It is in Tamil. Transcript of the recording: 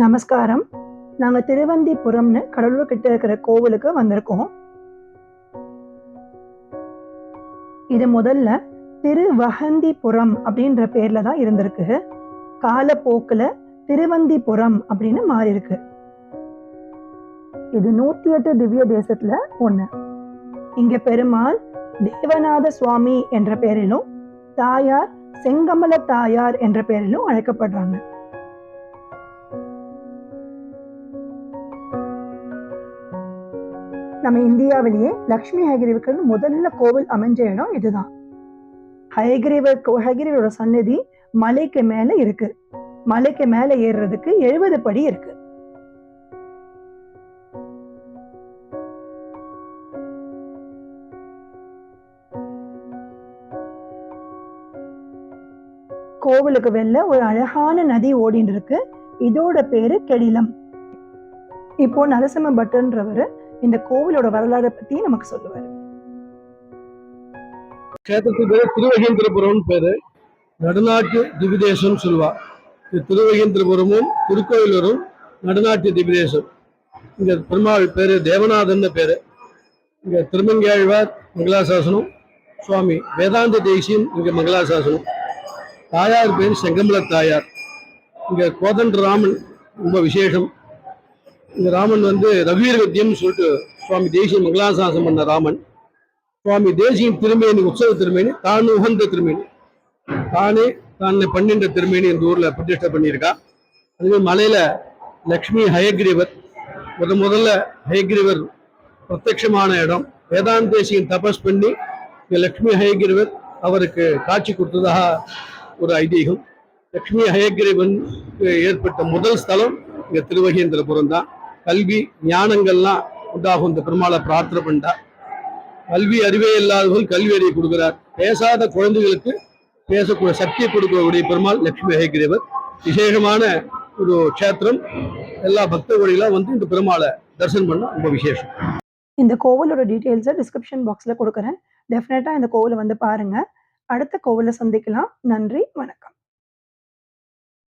நமஸ்காரம். நாங்க திருவந்திபுரம்னு கடலூர் கிட்ட இருக்கிற கோவிலுக்கு வந்திருக்கோம். இது முதல்ல திருவஹந்திபுரம் அப்படின்ற பேர்ல தான் இருந்திருக்கு. காலப்போக்குல திருவந்திபுரம் அப்படின்னு மாறி இருக்கு இது நூத்தி எட்டு திவ்ய தேசத்துல ஒண்ணு. இங்க பெருமாள் தேவநாத சுவாமி என்ற பெயரிலும் தாயார் செங்கமல தாயார் என்ற பெயரிலும் அழைக்கப்படுறாங்க. நம்ம இந்தியாவிலேயே லக்ஷ்மி ஹயகிரிவுக்கு முதல்ல கோவில் அமைஞ்ச இடம் இதுதான். ஹயகிரிவர் ஹயகிரிவரோட சன்னதி மலைக்கு மேல இருக்கு. மலைக்கு மேல ஏறுறதுக்கு எழுபது படி இருக்கு. கோவிலுக்கு வெளில ஒரு அழகான நதி ஓடிட்டு இருக்கு. இதோட பேரு கெடிலம். இப்போ நரசிம்ம பட்டன்றவர் இந்த கோவிலோட வரலாறை பத்தி நமக்கு சொல்லுவாரு. க்ஷேத்திரத்துக்கு பேரு திருவகேந்திரபுரம்னு பேரு. நடுநாட்டு திவிதேசம் சொல்லுவா. இது திருவகேந்திரபுரமும் திருக்கோயிலூரும் நடுநாட்டு திவிதேசம். இங்க பெருமாள் பேரு தேவநாதன் பேரு. இங்க திருமங்கையாழ்வார் மங்களாசாசனம் சுவாமி வேதாந்த தேசியம் இங்க மங்களாசாசனம். தாயார் பேர் செங்கம்பல தாயார். இங்க கோதண்ட ராமன் ரொம்ப விசேஷம். இந்த ராமன் வந்து ரகுவீர வித்யம்னு சொல்லிட்டு சுவாமி தேசியம் மங்களாசாசனம் பண்ண ராமன். சுவாமி தேசியம் திருமேனி உற்சவ திருமேனி தான் உகந்த திருமேனி. தானே தான் பன்னின்ற திருமேனி இந்த ஊர்ல பிரதிஷ்டை பண்ணியிருக்கா. அதுவே மலையில லக்ஷ்மி ஹயக்ரீவர் முத முதல்ல ஹயக்ரீவர் பிரத்யட்சமான இடம். வேதாந்த தேசியம் தபஸ் பண்ணி லக்ஷ்மி ஹயக்ரீவர் அவருக்கு காட்சி கொடுத்ததாக ஒரு ஐதீகம். லக்ஷ்மி ஹயக்ரீவன் ஏற்பட்ட முதல் ஸ்தலம் இங்கே திருவகேந்திரபுரம் தான் கல்வி ஞானங்கள்லாம் உண்டாகும். இந்த பெருமாளை பிரார்த்தனை பண்ணிட்டா கல்வி அறிவே இல்லாதவர்கள் கல்வி அறிவை கொடுக்கிறார். பேசாத குழந்தைகளுக்கு பேசக்கூடிய சக்தியை கொடுக்கக்கூடிய பெருமாள் லட்சுமி ஹேகிரேவர் விசேஷமான ஒரு க்ஷேத்திரம். எல்லா பக்த கோடிகளும் வந்து இந்த பெருமாளை தரிசனம் பண்ண ரொம்ப விசேஷம். இந்த கோவிலோட டீட்டெயில்ஸை டிஸ்கிரிப்ஷன் பாக்ஸில் கொடுக்குறேன். டெஃபினட்டாக இந்த கோவிலை வந்து பாருங்க. அடுத்த கோவிலை சந்திக்கலாம். நன்றி வணக்கம்.